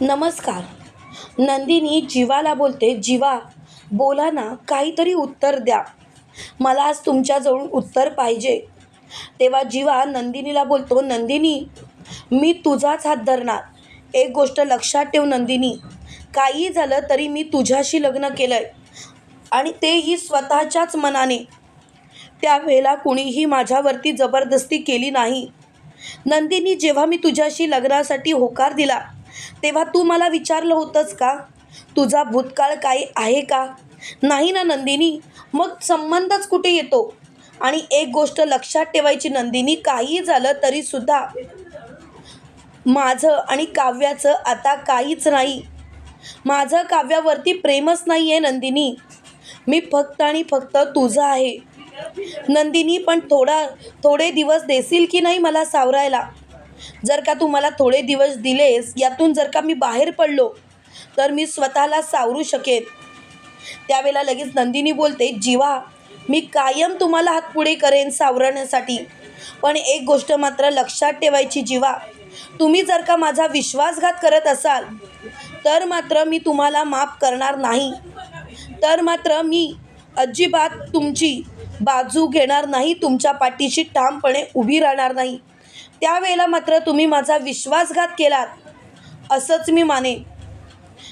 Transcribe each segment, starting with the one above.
नमस्कार. नंदिनी जीवाला बोलते जीवा बोला ना काहीतरी उत्तर द्या. मला आज तुमच्याजवळून उत्तर पाहिजे. तेव्हा जीवा नंदिनीला बोलतो नंदिनी मी तुझाच हात धरणार. एक गोष्ट लक्षात ठेव नंदिनी. काही झालं तरी मी तुझ्याशी लग्न केलं आहे आणि तेही स्वतःच्याच मनाने. त्यावेळेला कुणीही माझ्यावरती जबरदस्ती केली नाही. नंदिनी जेव्हा मी तुझ्याशी लग्नासाठी होकार दिला तेव्हा तू मला विचारलं होतंस का? तुझा भूतकाळ काही आहे का? नाही ना नंदिनी. मग संबंधच कुठे येतो? आणि एक गोष्ट लक्षात ठेवायची नंदिनी. काही झालं तरीसुद्धा माझं आणि काव्याचं आता काहीच नाही. माझं काव्यावरती प्रेमच नाही आहे नंदिनी. मी फक्त आणि फक्त तुझं आहे. नंदिनी पण थोडा थोडे दिवस देशील की नाही मला सावरायला? जर का तू मला थोडे दिवस दिलेस यातून जर का मी बाहेर पडलो तर मी स्वतःला सावरू शकेन. त्यावेळेला लगेच नंदिनी बोलते जीवा मी कायम तुम्हाला हातपुढे करेन सावरण्यासाठी. पण एक गोष्ट मात्र लक्षात ठेवायची जीवा. तुम्ही जर का माझा विश्वासघात करत असाल तर मात्र मी तुम्हाला माफ करणार नाही. तर मात्र मी अजिबात तुमची बाजू घेणार नाही तुमच्या पाठीशी ठामपणे उभी राहणार नाही. त्यावेळेला मात्र तुम्ही माझा विश्वासघात केलात असंच मी मानेन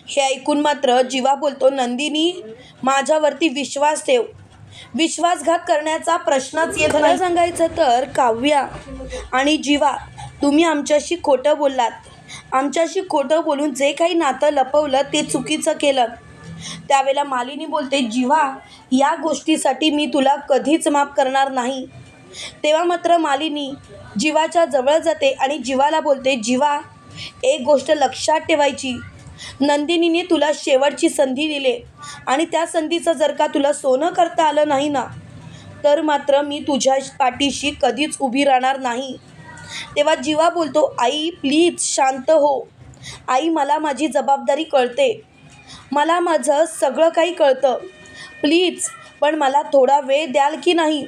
हे ऐकून मात्र जीवा बोलतो नंदिनी माझ्यावरती विश्वास ठेव. विश्वासघात करण्याचा प्रश्नच येत नाही. सांगायचं तर काव्या आणि जीवा तुम्ही आमच्याशी खोटं बोललात. आमच्याशी खोटं बोलून जे काही नातं लपवलं ते चुकीचं केलं. त्यावेळेला मालिनी बोलते जीवा या गोष्टीसाठी मी तुला कधीच माफ करणार नाही. तेव्हा मात्र मालिनी जीवाच्या जवळ जाते आणि जीवाला बोलते जीवा एक गोष्ट लक्षात ठेवायची. नंदिनीने तुला शेवटची संधी दिली आणि त्या संधीचं जर का तुला सोनं करता आलं नाही ना तर मात्र मी तुझ्या पाठीशी कधीच उभी राहणार नाही. तेव्हा जीवा बोलतो आई प्लीज शांत हो. आई मला माझी जबाबदारी कळते. मला माझं सगळं काही कळतं. प्लीज पण मला थोडा वेळ द्याल की नाही?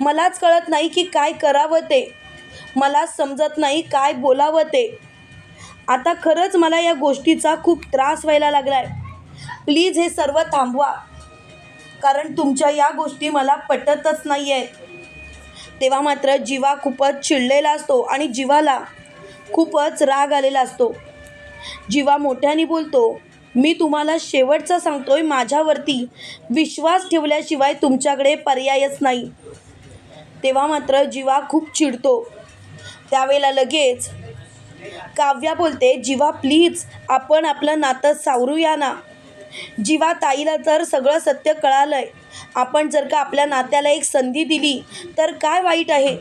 मलाच कळत नाही की काय करावं ते. मला समजत नाही काय बोलावं ते. आता खरंच मला या गोष्टीचा खूप त्रास व्हायला लागला आहे प्लीज हे सर्व थांबवा. कारण तुमच्या या गोष्टी मला पटतच नाही आहेत तेव्हा मात्र जीवा खूपच चिडलेला असतो आणि जीवाला खूपच राग आलेला असतो. जीवा मोठ्याने बोलतो मी तुम्हाला शेवटचं सांगतोय माझ्यावरती. विश्वास ठेवल्याशिवाय तुमच्याकडे पर्यायच नाही. तेव्हा मात्र जीवा खूप चिडतो. त्यावेळेला लगेच काव्या बोलते जीवा प्लीज आपण आपलं नातं सावरूया ना. जीवा ताईला तर सगळं सत्य कळालं आहे आपण जर का आपल्या नात्याला एक संधी दिली तर काय वाईट आहे?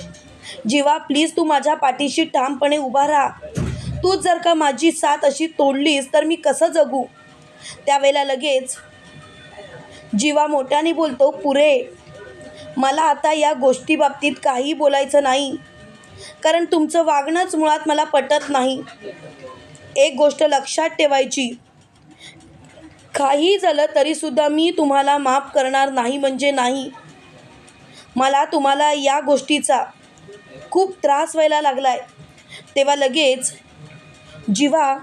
जीवा प्लीज तू माझ्या पाठीशी ठामपणे उभा राहा. तू जर का माझी साथ अशी तोडलीस तर मी कसं जगू? त्यावेळेला लगेच जीवा मोठ्याने बोलतो पुरे मला आता या गोष्टीबाबतीत काही बोलायचं नाही. कारण तुमचं वागणंच मुळात मला पटत नाही. एक गोष्ट लक्षात ठेवायची. काही झालं तरीसुद्धा मी तुम्हाला माफ करणार नाही म्हणजे नाही. मला तुम्हाला या गोष्टीचा खूप त्रास व्हायला लागला आहे तेव्हा लगेच जिवा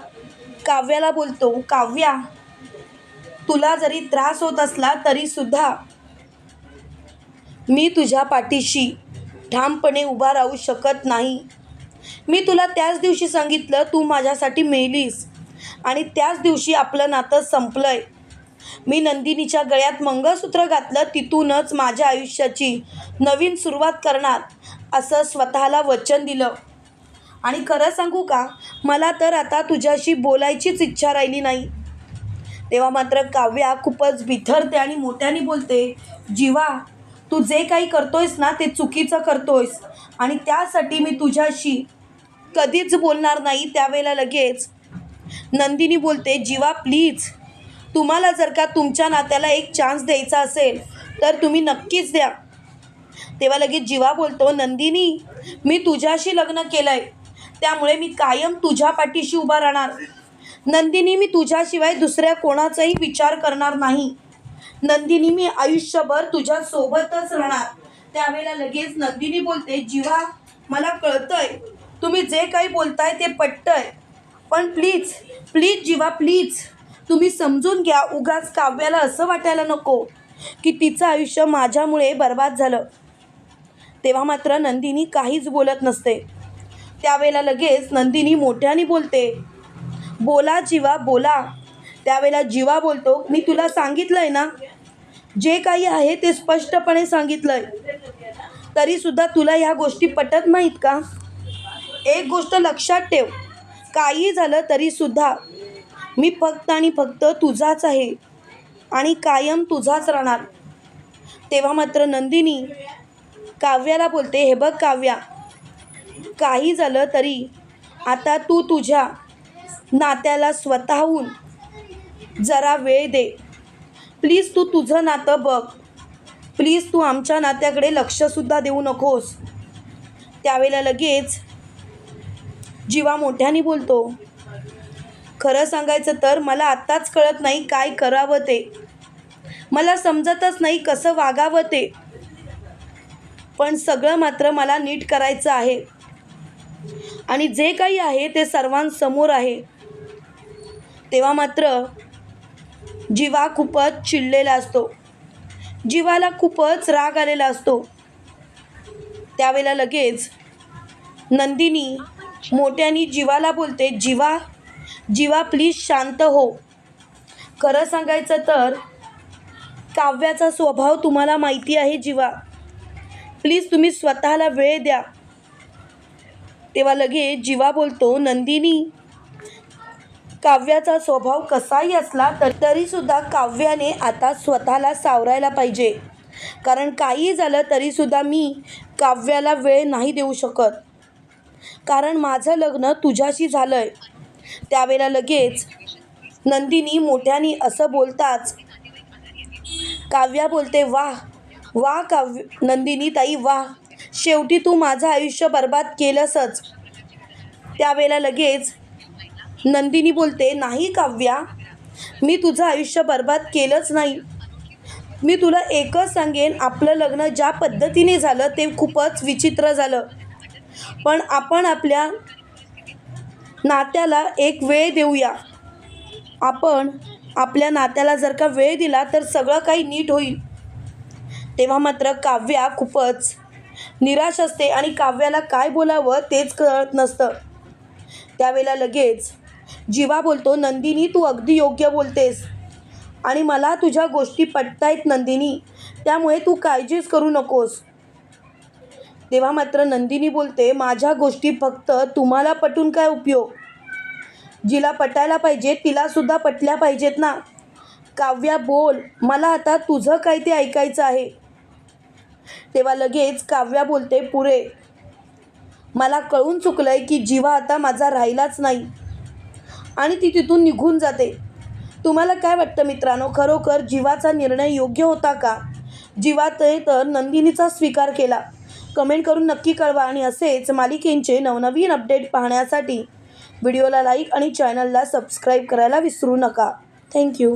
काव्याला बोलतो काव्या तुला जरी त्रास होत असला तरीसुद्धा मी तुझ्या पाठीशी ठामपणे उभा राहू शकत नाही. मी तुला त्याच दिवशी सांगितलं तू माझ्यासाठी मेलीस. आणि त्याच दिवशी आपलं नातं संपलं आहे मी नंदिनीच्या गळ्यात मंगळसूत्र घातलं तिथूनच माझ्या आयुष्याची नवीन सुरुवात करणार असं स्वतःला वचन दिलं. आणि खरं सांगू का मला तर आता तुझ्याशी बोलायचीच इच्छा राहिली नाही. तेव्हा मात्र काव्या खूपच बिथरते आणि मोठ्याने बोलते जीवा तू जे काही करतोयस ना ते चुकीचं करतोयस. आणि त्यासाठी मी तुझ्याशी कधीच बोलणार नाही त्यावेळेला लगेच नंदिनी बोलते जीवा प्लीज तुम्हाला जर का तुमच्या नात्याला एक चान्स द्यायचा असेल तर तुम्ही नक्कीच द्या. तेव्हा लगेच जीवा बोलतो नंदिनी मी तुझ्याशी लग्न केलं आहे त्यामुळे मी कायम तुझ्या पाठीशी उभा राहणार. नंदिनी मी तुझ्याशिवाय दुसऱ्या कोणाचाही विचार करणार नाही. नंदिनी मी आयुष्यभर तुझ्या सोबतच राहणार. त्यावेळेला लगेच नंदिनी बोलते जीवा मला कळतंय तुम्ही जे काही बोलताय ते पटतंय. पण प्लीज प्लीज जीवा प्लीज तुम्ही समजून घ्या उगाच काव्याला असं वाटायला नको की तिचं आयुष्य माझ्यामुळे बर्बाद झालं. तेव्हा मात्र नंदिनी काहीच बोलत नसते. त्यावेळेला लगेच नंदिनी मोठ्याने बोलते बोला जीवा बोला. त्यावेळेला जीवा बोलतो मी तुला सांगितलं आहे ना जे काही आहे ते स्पष्टपणे सांगितलं आहे तरीसुद्धा तुला ह्या गोष्टी पटत नाहीत का? एक गोष्ट लक्षात ठेव. काही झालं तरीसुद्धा मी फक्त आणि फक्त तुझाच आहे आणि कायम तुझाच राहणार. तेव्हा मात्र नंदिनी काव्याला बोलते हे बघ काव्या काही झालं तरी आता तू तुझ्या नात्याला स्वतःहून जरा वेळ दे. प्लीज तू तुझं नातं बघ. प्लीज तू आमच्या नात्याकडे लक्षसुद्धा देऊ नकोस. त्यावेळेला लगेच जीवा मोठ्याने बोलतो. खरं सांगायचं तर मला आत्ताच कळत नाही काय करावं ते. मला समजतच नाही कसं वागावं ते. पण सगळं मात्र मला नीट करायचं आहे. आणि जे काही आहे ते सर्वांसमोर आहे. तेव्हा मात्र जीवा खूपच चिडलेला असतो. जीवाला खूपच राग आलेला असतो. त्यावेळेला लगेच नंदिनी मोठ्यानी जीवाला बोलते जीवा जीवा प्लीज शांत हो. खरं सांगायचं तर काव्याचा स्वभाव तुम्हाला माहिती आहे जीवा. प्लीज तुम्ही स्वतःला वेळ द्या. तेव्हा लगेच जीवा बोलतो नंदिनी काव्याचा स्वभाव कसाही असला तर तरीसुद्धा काव्याने आता स्वतःला सावरायला पाहिजे. कारण काही झालं तरीसुद्धा मी काव्याला वेळ नाही देऊ शकत. कारण माझं लग्न तुझ्याशी झालं आहे त्यावेळेला लगेच नंदिनी मोठ्यानी असं बोलताच काव्या बोलते वाह वाह काव्य नंदिनी ताई वाह. शेवटी तू माझं आयुष्य बर्बाद केलंसच. त्यावेळेला लगेच नंदिनी बोलते नाही काव्या मी तुझं आयुष्य बर्बाद केलंच नाही. मी तुला एकच सांगेन आपलं लग्न ज्या पद्धतीने झालं ते खूपच विचित्र झालं. पण आपण आपल्या नात्याला एक वेळ देऊया. आपण आपल्या नात्याला जर का वेळ दिला तर सगळं काही नीट होईल. तेव्हा मात्र काव्या खूपच निराश असते आणि काव्याला काय बोलावं तेच कळत नसतं. त्यावेळेला लगेच जीवा बोलतो नंदिनी तू अगदी योग्य बोलतेस. आणि मला तुझ्या गोष्टी पटतायत नंदिनी. त्यामुळे तू काळजीच करू नकोस. तेव्हा मात्र नंदिनी बोलते माझ्या गोष्टी फक्त तुम्हाला पटून काय उपयोग? जिला पटायला पाहिजे तिलासुद्धा पटल्या पाहिजेत ना. काव्या बोल. मला आता तुझं काय ते ऐकायचं आहे. तेव्हा लगेच काव्या बोलते पुरे. मला कळून चुकलं आहे की जीवा आता माझा राहिलाच नाही. आणि ती तिथून निघून जाते. तुम्हाला काय वाटतं मित्रांनो? खरोखर जीवाचा निर्णय योग्य होता का? जीवाते तर नंदिनीचा स्वीकार केला. कमेंट करून नक्की कळवा आणि असेच मालिकेंचे नवनवीन अपडेट पाहण्यासाठी व्हिडिओला लाईक आणि चॅनलला सबस्क्राईब करायला विसरू नका. थँक्यू.